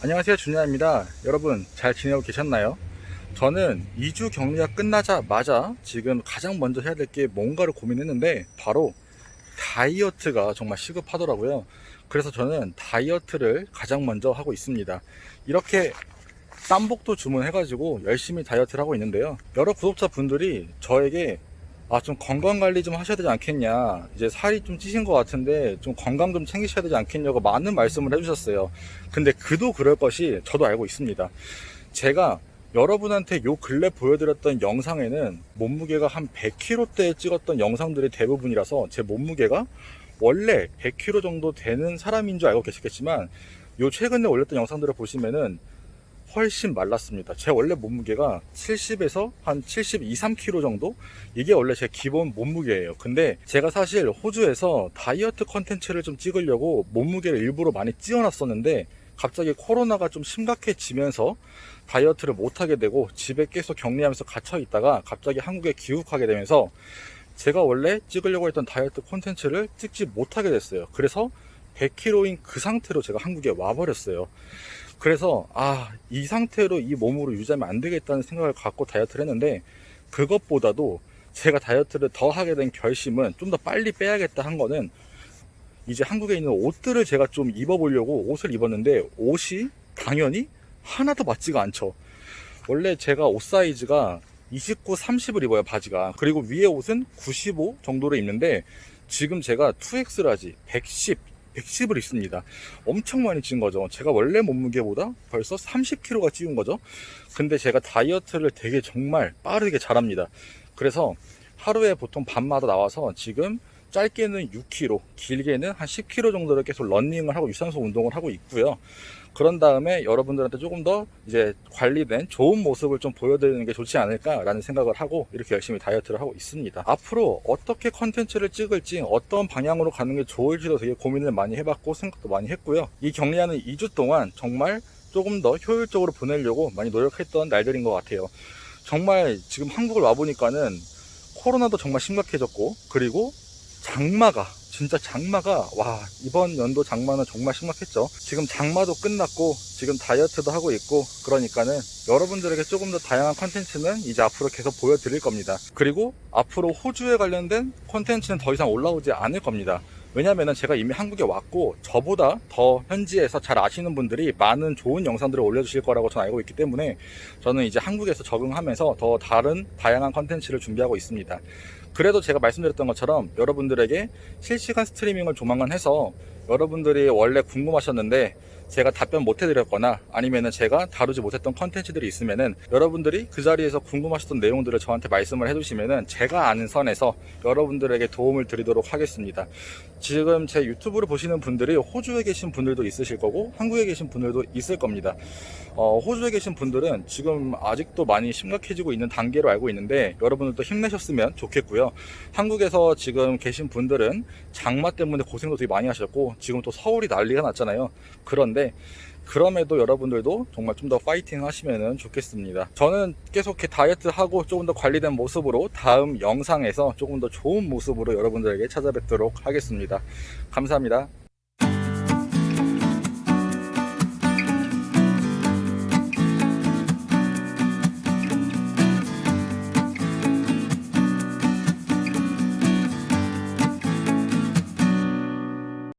안녕하세요 준야입니다. 여러분 잘 지내고 계셨나요? 저는 2주 격리가 끝나자마자 지금 가장 먼저 해야 될 게 뭔가를 고민했는데 바로 다이어트가 정말 시급하더라고요. 그래서 저는 다이어트를 가장 먼저 하고 있습니다. 이렇게 땀복도 주문해가지고 열심히 다이어트를 하고 있는데요. 여러 구독자분들이 저에게 아, 좀 건강 관리 좀 하셔야 되지 않겠냐. 이제 살이 좀 찌신 것 같은데 좀 건강 좀 챙기셔야 되지 않겠냐고 많은 말씀을 해주셨어요. 근데 그도 그럴 것이 저도 알고 있습니다. 제가 여러분한테 요 근래 보여드렸던 영상에는 몸무게가 한 100kg대에 찍었던 영상들이 대부분이라서 제 몸무게가 원래 100kg 정도 되는 사람인 줄 알고 계시겠지만 요 최근에 올렸던 영상들을 보시면은 훨씬 말랐습니다. 제 원래 몸무게가 70에서 한 72, 3kg 정도? 이게 원래 제 기본 몸무게예요. 근데 제가 사실 호주에서 다이어트 컨텐츠를 좀 찍으려고 몸무게를 일부러 많이 찌어놨었는데 갑자기 코로나가 좀 심각해지면서 다이어트를 못하게 되고 집에 계속 격리하면서 갇혀 있다가 갑자기 한국에 귀국하게 되면서 제가 원래 찍으려고 했던 다이어트 콘텐츠를 찍지 못하게 됐어요. 그래서 100kg인 그 상태로 제가 한국에 와버렸어요. 그래서 아 이 상태로 이 몸으로 유지하면 안 되겠다는 생각을 갖고 다이어트를 했는데 그것보다도 제가 다이어트를 더 하게 된 결심은 좀 더 빨리 빼야겠다 한 거는 이제 한국에 있는 옷들을 제가 좀 입어보려고 옷을 입었는데 옷이 당연히 하나도 맞지가 않죠. 원래 제가 옷 사이즈가 29, 30을 입어요 바지가 그리고 위에 옷은 95 정도를 입는데 지금 제가 2X라지 110 110을 입습니다. 엄청 많이 찐 거죠. 제가 원래 몸무게보다 벌써 30kg가 찌운 거죠. 근데 제가 다이어트를 되게 정말 빠르게 잘합니다. 그래서 하루에 보통 밤마다 나와서 지금 짧게는 6kg, 길게는 한 10kg 정도를 계속 런닝을 하고 유산소 운동을 하고 있고요. 그런 다음에 여러분들한테 조금 더 이제 관리된 좋은 모습을 좀 보여드리는 게 좋지 않을까라는 생각을 하고 이렇게 열심히 다이어트를 하고 있습니다. 앞으로 어떻게 컨텐츠를 찍을지 어떤 방향으로 가는 게 좋을지도 되게 고민을 많이 해봤고 생각도 많이 했고요. 이 격리하는 2주 동안 정말 조금 더 효율적으로 보내려고 많이 노력했던 날들인 것 같아요. 정말 지금 한국을 와보니까는 코로나도 정말 심각해졌고 그리고 장마가 진짜 장마가 와 이번 연도 장마는 정말 심각했죠. 지금 장마도 끝났고 지금 다이어트도 하고 있고 그러니까는 여러분들에게 조금 더 다양한 컨텐츠는 이제 앞으로 계속 보여드릴 겁니다. 그리고 앞으로 호주에 관련된 컨텐츠는 더 이상 올라오지 않을 겁니다 왜냐면은 제가 이미 한국에 왔고 저보다 더 현지에서 잘 아시는 분들이 많은 좋은 영상들을 올려주실 거라고 저는 알고 있기 때문에 저는 이제 한국에서 적응하면서 더 다른 다양한 컨텐츠를 준비하고 있습니다. 그래도 제가 말씀드렸던 것처럼 여러분들에게 실시간 스트리밍을 조만간 해서 여러분들이 원래 궁금하셨는데 제가 답변 못 해드렸거나 아니면은 제가 다루지 못했던 컨텐츠들이 있으면은 여러분들이 그 자리에서 궁금하셨던 내용들을 저한테 말씀을 해주시면은 제가 아는 선에서 여러분들에게 도움을 드리도록 하겠습니다. 지금 제 유튜브를 보시는 분들이 호주에 계신 분들도 있으실 거고 한국에 계신 분들도 있을 겁니다. 어, 호주에 계신 분들은 지금 아직도 많이 심각해지고 있는 단계로 알고 있는데 여러분들도 힘내셨으면 좋겠고요. 한국에서 지금 계신 분들은 장마 때문에 고생도 되게 많이 하셨고 지금 또 서울이 난리가 났잖아요. 그런데 그럼에도 여러분들도 정말 좀 더 파이팅 하시면 좋겠습니다. 저는 계속 이렇게 다이어트 하고 조금 더 관리된 모습으로 다음 영상에서 조금 더 좋은 모습으로 여러분들에게 찾아뵙도록 하겠습니다. 감사합니다.